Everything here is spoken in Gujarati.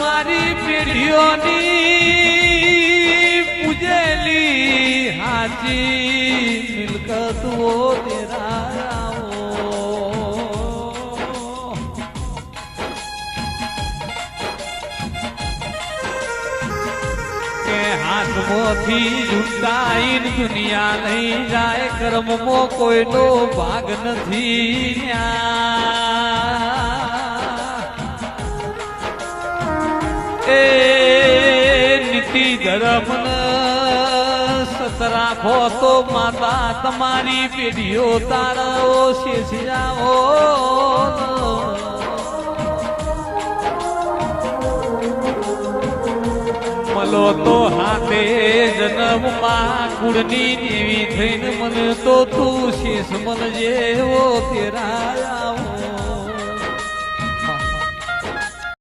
મારી પેઢીઓની પૂજેલી હાજી મિલકત ઓ તેરા આવો કે દુનિયા નહીં જાય, કર્મમાં કોઈનો ભાગ નથી ન્યા. એ નીતિ ધર્મ રાખો તો માતા તમારી પેઢીઓ તારો શેષ જાઓ મલો તો હાથે જન્મમાં કુળની દેવી થઈને મને તો તું શેષ મન જેવો તેરા.